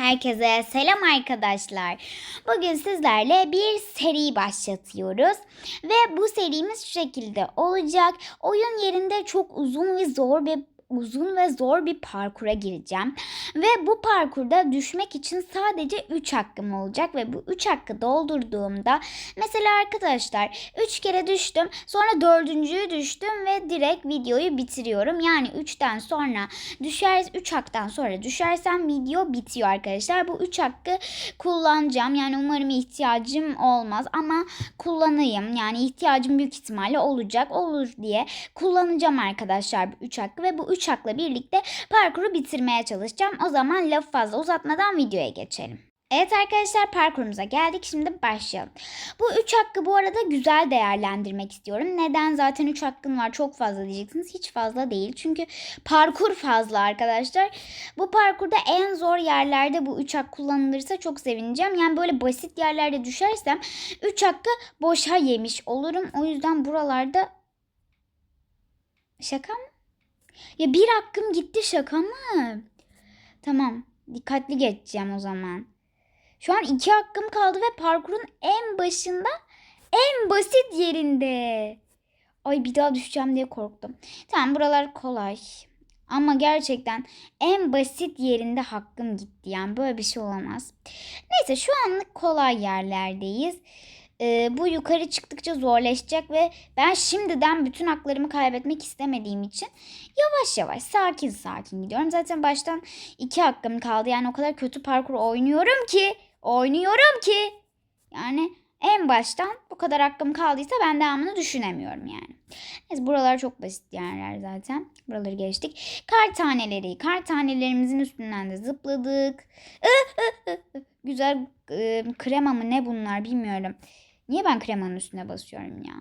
Herkese selam arkadaşlar. Bugün sizlerle bir seri başlatıyoruz. Ve bu serimiz şu şekilde olacak. Oyun yerinde çok uzun ve zor bir uzun ve zor bir parkura gireceğim. Ve bu parkurda düşmek için sadece 3 hakkım olacak ve bu 3 hakkı doldurduğumda mesela arkadaşlar 3 kere düştüm sonra dördüncüyü düştüm ve direkt videoyu bitiriyorum. Yani 3'ten sonra düşer 3 haktan sonra düşersem video bitiyor arkadaşlar. Bu 3 hakkı kullanacağım. Yani umarım ihtiyacım olmaz ama kullanayım. Yani ihtiyacım büyük ihtimalle olacak. Olur diye kullanacağım arkadaşlar bu 3 hakkı ve bu 3 hakla birlikte parkuru bitirmeye çalışacağım. O zaman lafı fazla uzatmadan videoya geçelim. Evet arkadaşlar parkurumuza geldik. Şimdi başlayalım. Bu 3 hakkı bu arada güzel değerlendirmek istiyorum. Neden? Zaten 3 hakkın var çok fazla diyeceksiniz. Hiç fazla değil. Çünkü parkur fazla arkadaşlar. Bu parkurda en zor yerlerde bu 3 hak kullanılırsa çok sevineceğim. Yani böyle basit yerlerde düşersem 3 hakkı boşa yemiş olurum. O yüzden buralarda şaka mı? Ya bir hakkım gitti şaka mı? Tamam. Dikkatli geçeceğim o zaman. Şu an iki hakkım kaldı ve parkurun en başında en basit yerinde. Ay bir daha düşeceğim diye korktum. Tamam buralar kolay. Ama gerçekten en basit yerinde hakkım gitti. Yani böyle bir şey olamaz. Neyse şu anlık kolay yerlerdeyiz. Ee, bu yukarı çıktıkça zorlaşacak ve ben şimdiden bütün haklarımı kaybetmek istemediğim için yavaş yavaş sakin sakin gidiyorum. Zaten baştan iki hakkım kaldı. Yani o kadar kötü parkur oynuyorum ki oynuyorum ki yani en baştan bu kadar hakkım kaldıysa ben devamını düşünemiyorum yani. Neyse buralar çok basit yerler zaten. Buraları geçtik. Kar taneleri. Kar tanelerimizin üstünden de zıpladık. Güzel e, krema mı ne bunlar bilmiyorum. Niye ben kremanın üstüne basıyorum ya?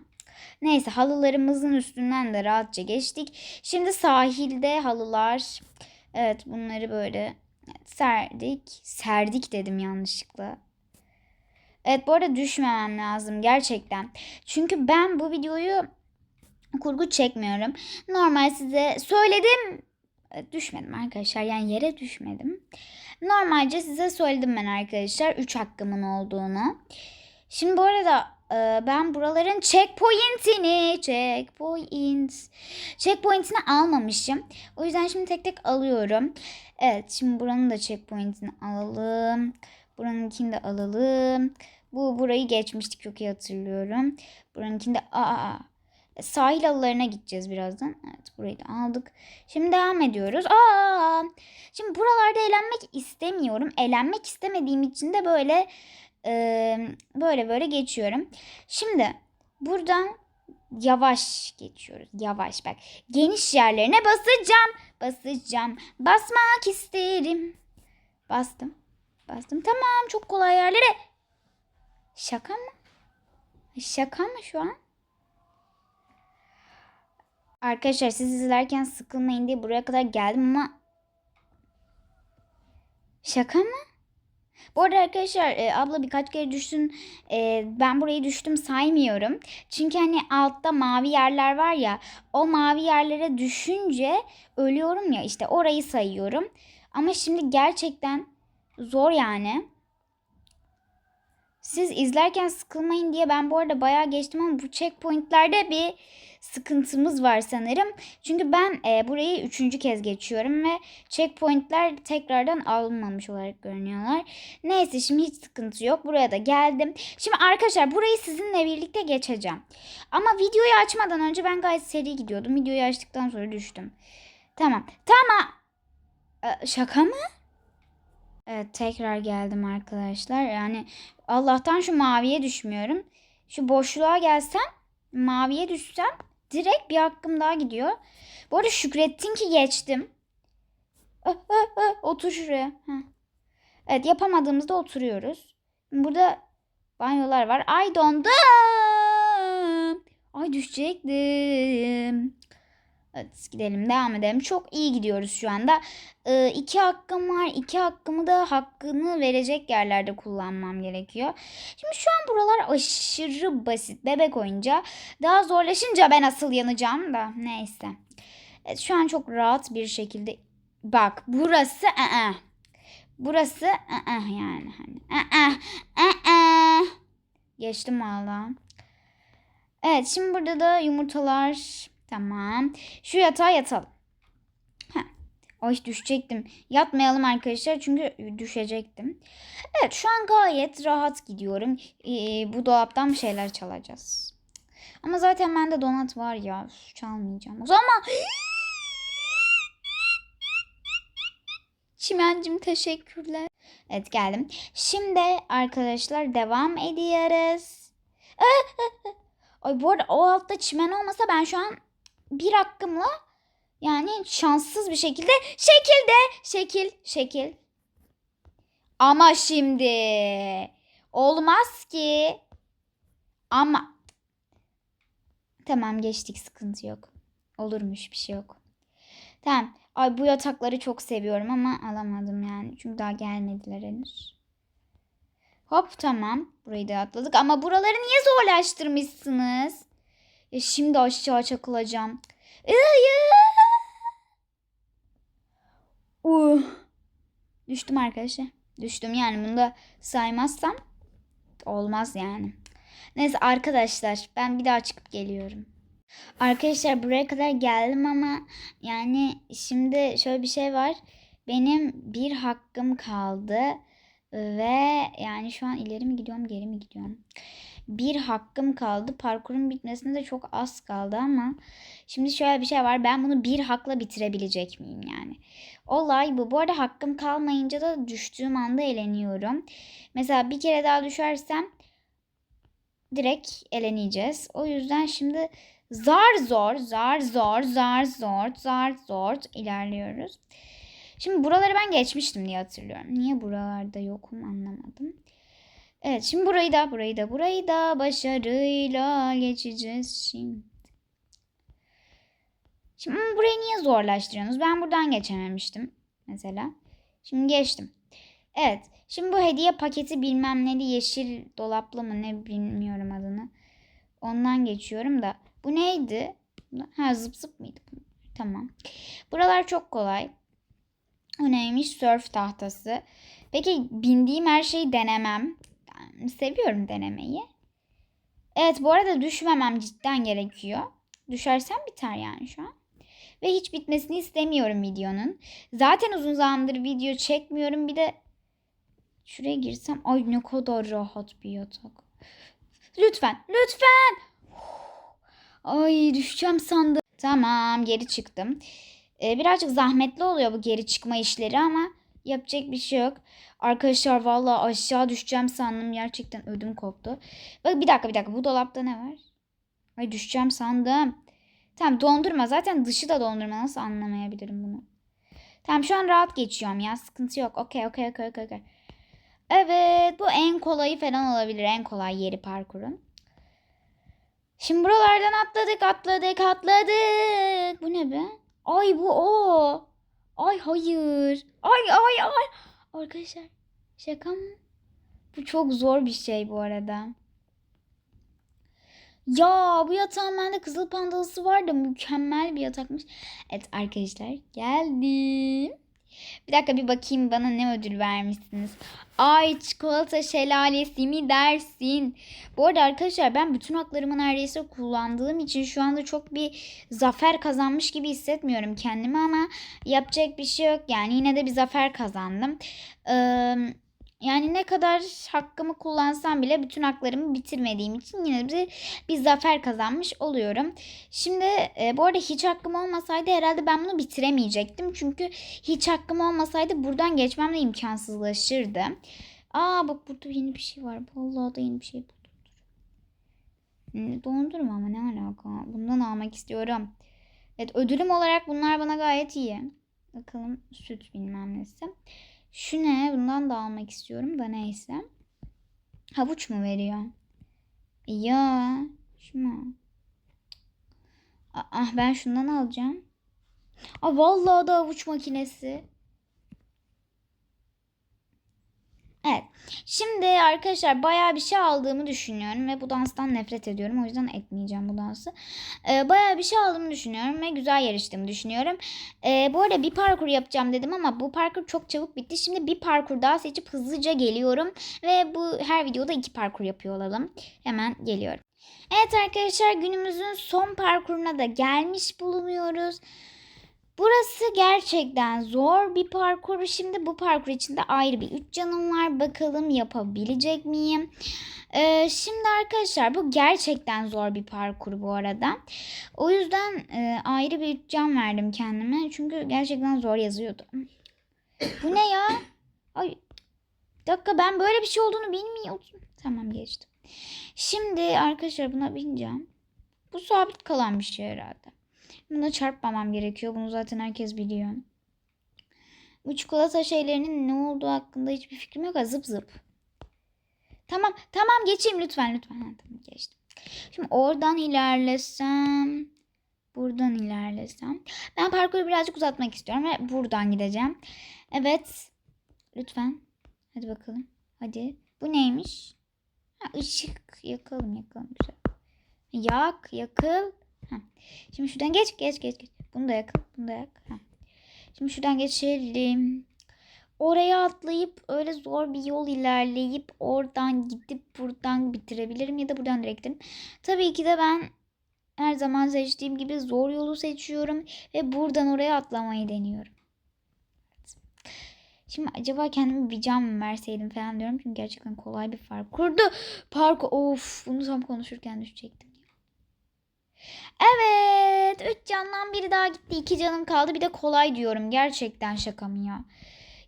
Neyse halılarımızın üstünden de rahatça geçtik. Şimdi sahilde halılar. Evet bunları böyle serdik. Serdik dedim yanlışlıkla. Evet bu arada düşmemem lazım gerçekten. Çünkü ben bu videoyu kurgu çekmiyorum. Normal size söyledim. Düşmedim arkadaşlar yani yere düşmedim. Normalce size söyledim ben arkadaşlar 3 hakkımın olduğunu. Şimdi bu arada e, ben buraların checkpoint'ini checkpoint checkpoint'ini almamışım. O yüzden şimdi tek tek alıyorum. Evet şimdi buranın da checkpoint'ini alalım. Buranınkini de alalım. Bu burayı geçmiştik çok iyi hatırlıyorum. Buranınkini de aa, sahil halılarına gideceğiz birazdan. Evet burayı da aldık. Şimdi devam ediyoruz. Aa! Şimdi buralarda eğlenmek istemiyorum. Eğlenmek istemediğim için de böyle e, böyle böyle geçiyorum. Şimdi buradan yavaş geçiyoruz. Yavaş bak. Geniş yerlerine basacağım. Basacağım. Basmak isterim. Bastım. Bastım. Tamam çok kolay yerlere. Şaka mı? Şaka mı şu an? Arkadaşlar siz izlerken sıkılmayın diye buraya kadar geldim ama Şaka mı? Bu arada arkadaşlar e, abla birkaç kere düştün. E, ben burayı düştüm saymıyorum. Çünkü hani altta mavi yerler var ya. O mavi yerlere düşünce ölüyorum ya işte orayı sayıyorum. Ama şimdi gerçekten zor yani. Siz izlerken sıkılmayın diye ben bu arada bayağı geçtim ama bu checkpointlerde bir sıkıntımız var sanırım. Çünkü ben e, burayı üçüncü kez geçiyorum ve checkpointler tekrardan alınmamış olarak görünüyorlar. Neyse şimdi hiç sıkıntı yok. Buraya da geldim. Şimdi arkadaşlar burayı sizinle birlikte geçeceğim. Ama videoyu açmadan önce ben gayet seri gidiyordum. Videoyu açtıktan sonra düştüm. Tamam. Tamam. E, şaka mı? Evet tekrar geldim arkadaşlar. Yani Allah'tan şu maviye düşmüyorum. Şu boşluğa gelsem maviye düşsem direkt bir hakkım daha gidiyor. Bu arada şükrettin ki geçtim. Ö, otur şuraya. Heh. Evet yapamadığımızda oturuyoruz. Burada banyolar var. Ay dondum. Ay düşecektim. Evet gidelim devam edelim. Çok iyi gidiyoruz şu anda. Ee, iki hakkım var. İki hakkımı da hakkını verecek yerlerde kullanmam gerekiyor. Şimdi şu an buralar aşırı basit. Bebek oyunca. Daha zorlaşınca ben asıl yanacağım da. Neyse. Evet, şu an çok rahat bir şekilde. Bak burası ı Burası ı-ı yani hani. ı-ı, ı-ı. Geçtim valla. Evet şimdi burada da yumurtalar. Tamam. Şu yatağa yatalım. Heh. Ay düşecektim. Yatmayalım arkadaşlar çünkü düşecektim. Evet şu an gayet rahat gidiyorum. Ee, bu dolaptan bir şeyler çalacağız. Ama zaten bende donat var ya. Çalmayacağım. O zaman Çimencim teşekkürler. Evet geldim. Şimdi arkadaşlar devam ediyoruz. Ay bu arada o altta çimen olmasa ben şu an bir hakkımla yani şanssız bir şekilde şekilde şekil şekil. Ama şimdi olmaz ki. Ama tamam geçtik sıkıntı yok. Olurmuş bir şey yok. Tamam. Ay bu yatakları çok seviyorum ama alamadım yani. Çünkü daha gelmediler henüz. Hop tamam. Burayı da atladık ama buraları niye zorlaştırmışsınız? Ya şimdi aşağı çakılacağım. Uh. Düştüm arkadaşlar. Düştüm yani bunu da saymazsam olmaz yani. Neyse arkadaşlar ben bir daha çıkıp geliyorum. Arkadaşlar buraya kadar geldim ama yani şimdi şöyle bir şey var. Benim bir hakkım kaldı ve yani şu an ileri mi gidiyorum geri mi gidiyorum? Bir hakkım kaldı. Parkurun bitmesine de çok az kaldı ama şimdi şöyle bir şey var. Ben bunu bir hakla bitirebilecek miyim yani? Olay bu. Bu arada hakkım kalmayınca da düştüğüm anda eleniyorum. Mesela bir kere daha düşersem direkt eleneceğiz. O yüzden şimdi zar zor, zar zor, zar zor, zar zor ilerliyoruz. Şimdi buraları ben geçmiştim diye hatırlıyorum. Niye buralarda yokum anlamadım. Evet şimdi burayı da burayı da burayı da başarıyla geçeceğiz şimdi. Şimdi burayı niye zorlaştırıyorsunuz? Ben buradan geçememiştim mesela. Şimdi geçtim. Evet. Şimdi bu hediye paketi bilmem neli yeşil dolaplı mı ne bilmiyorum adını. Ondan geçiyorum da. Bu neydi? Ha zıp zıp mıydı? Tamam. Buralar çok kolay. O neymiş? Surf tahtası. Peki bindiğim her şeyi denemem. Seviyorum denemeyi. Evet bu arada düşmemem cidden gerekiyor. Düşersem biter yani şu an. Ve hiç bitmesini istemiyorum videonun. Zaten uzun zamandır video çekmiyorum. Bir de şuraya girsem ay ne kadar rahat bir yatak. Lütfen, lütfen. Ay düşeceğim sandım. Tamam geri çıktım. Ee, birazcık zahmetli oluyor bu geri çıkma işleri ama yapacak bir şey yok. Arkadaşlar vallahi aşağı düşeceğim sandım. Gerçekten ödüm koptu. Bak bir dakika bir dakika bu dolapta ne var? Ay düşeceğim sandım. Tamam dondurma. Zaten dışı da dondurma. Nasıl anlamayabilirim bunu? Tamam şu an rahat geçiyorum ya. Sıkıntı yok. Okey okey okey okey. okey. Evet bu en kolayı falan olabilir. En kolay yeri parkurun. Şimdi buralardan atladık atladık atladık. Bu ne be? Ay bu o. Ay hayır. Ay ay ay. Arkadaşlar şaka mı? Bu çok zor bir şey bu arada. Ya bu yatağın bende kızıl pandalısı var da mükemmel bir yatakmış. Evet arkadaşlar geldim. Bir dakika bir bakayım bana ne ödül vermişsiniz. Ay çikolata şelalesi mi dersin? Bu arada arkadaşlar ben bütün haklarımı neredeyse kullandığım için şu anda çok bir zafer kazanmış gibi hissetmiyorum kendimi ama yapacak bir şey yok. Yani yine de bir zafer kazandım. Ee, yani ne kadar hakkımı kullansam bile bütün haklarımı bitirmediğim için yine bir, bir zafer kazanmış oluyorum. Şimdi e, bu arada hiç hakkım olmasaydı herhalde ben bunu bitiremeyecektim. Çünkü hiç hakkım olmasaydı buradan geçmem de imkansızlaşırdı. Aa bak burada yeni bir şey var. Vallahi da yeni bir şey buldum. Hmm, Dondurma ama ne alaka? Bundan almak istiyorum. Evet ödülüm olarak bunlar bana gayet iyi. Bakalım süt bilmem nesi. Şu ne? Bundan da almak istiyorum da neyse. Havuç mu veriyor? Ya şu mu? Ah ben şundan alacağım. Aa vallahi da havuç makinesi. Evet. Şimdi arkadaşlar bayağı bir şey aldığımı düşünüyorum ve bu danstan nefret ediyorum. O yüzden etmeyeceğim bu dansı. Ee, bayağı bir şey aldığımı düşünüyorum ve güzel yarıştığımı düşünüyorum. Ee, bu arada bir parkur yapacağım dedim ama bu parkur çok çabuk bitti. Şimdi bir parkur daha seçip hızlıca geliyorum. Ve bu her videoda iki parkur yapıyor olalım. Hemen geliyorum. Evet arkadaşlar günümüzün son parkuruna da gelmiş bulunuyoruz. Burası gerçekten zor bir parkur. Şimdi bu parkur içinde ayrı bir 3 canım var. Bakalım yapabilecek miyim? Ee, şimdi arkadaşlar bu gerçekten zor bir parkur bu arada. O yüzden e, ayrı bir 3 can verdim kendime. Çünkü gerçekten zor yazıyordu. Bu ne ya? Ay bir dakika ben böyle bir şey olduğunu bilmiyordum. Tamam geçtim. Şimdi arkadaşlar buna bineceğim. Bu sabit kalan bir şey herhalde. Buna çarpmamam gerekiyor. Bunu zaten herkes biliyor. Bu çikolata şeylerinin ne olduğu hakkında hiçbir fikrim yok. Zıp zıp. Tamam tamam geçeyim lütfen lütfen. Ha, tamam geçtim. Şimdi oradan ilerlesem. Buradan ilerlesem. Ben parkuru birazcık uzatmak istiyorum ve buradan gideceğim. Evet. Lütfen. Hadi bakalım. Hadi. Bu neymiş? Ha, ışık. Yakalım yakalım. Güzel. Yak yakıl. Şimdi şuradan geç geç geç geç. Bunu da yakın. Bunu da yak. Şimdi şuradan geçelim. Oraya atlayıp öyle zor bir yol ilerleyip oradan gidip buradan bitirebilirim ya da buradan direkt giderim. Tabii ki de ben her zaman seçtiğim gibi zor yolu seçiyorum ve buradan oraya atlamayı deniyorum. Şimdi acaba kendime bir can mı verseydim falan diyorum. Çünkü gerçekten kolay bir fark kurdu. Park of bunu tam konuşurken düşecektim. Evet. Üç candan biri daha gitti. iki canım kaldı. Bir de kolay diyorum. Gerçekten şaka mı ya?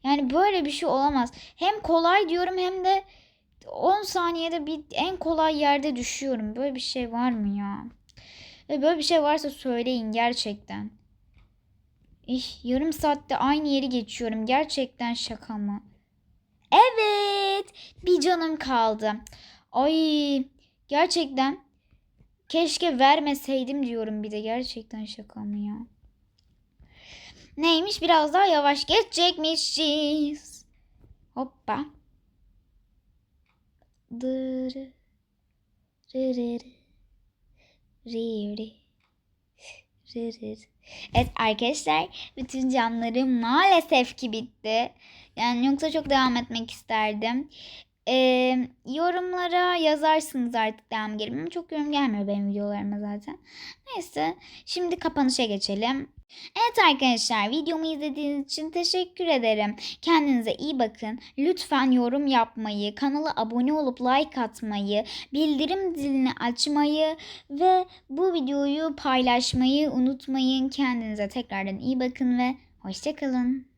Yani böyle bir şey olamaz. Hem kolay diyorum hem de 10 saniyede bir en kolay yerde düşüyorum. Böyle bir şey var mı ya? Ve böyle bir şey varsa söyleyin gerçekten. İh, yarım saatte aynı yeri geçiyorum. Gerçekten şaka mı? Evet. Bir canım kaldı. Ay gerçekten keşke vermeseydim diyorum bir de. Gerçekten şaka mı ya? Neymiş biraz daha yavaş geçecekmişiz. Hoppa. Dırı. Evet arkadaşlar bütün canlarım maalesef ki bitti. Yani yoksa çok devam etmek isterdim. Ee, yorumlara yazarsınız artık devam gelin. Ama Çok yorum gelmiyor benim videolarıma zaten. Neyse şimdi kapanışa geçelim. Evet arkadaşlar videomu izlediğiniz için teşekkür ederim. Kendinize iyi bakın. Lütfen yorum yapmayı, kanala abone olup like atmayı, bildirim zilini açmayı ve bu videoyu paylaşmayı unutmayın. Kendinize tekrardan iyi bakın ve hoşçakalın.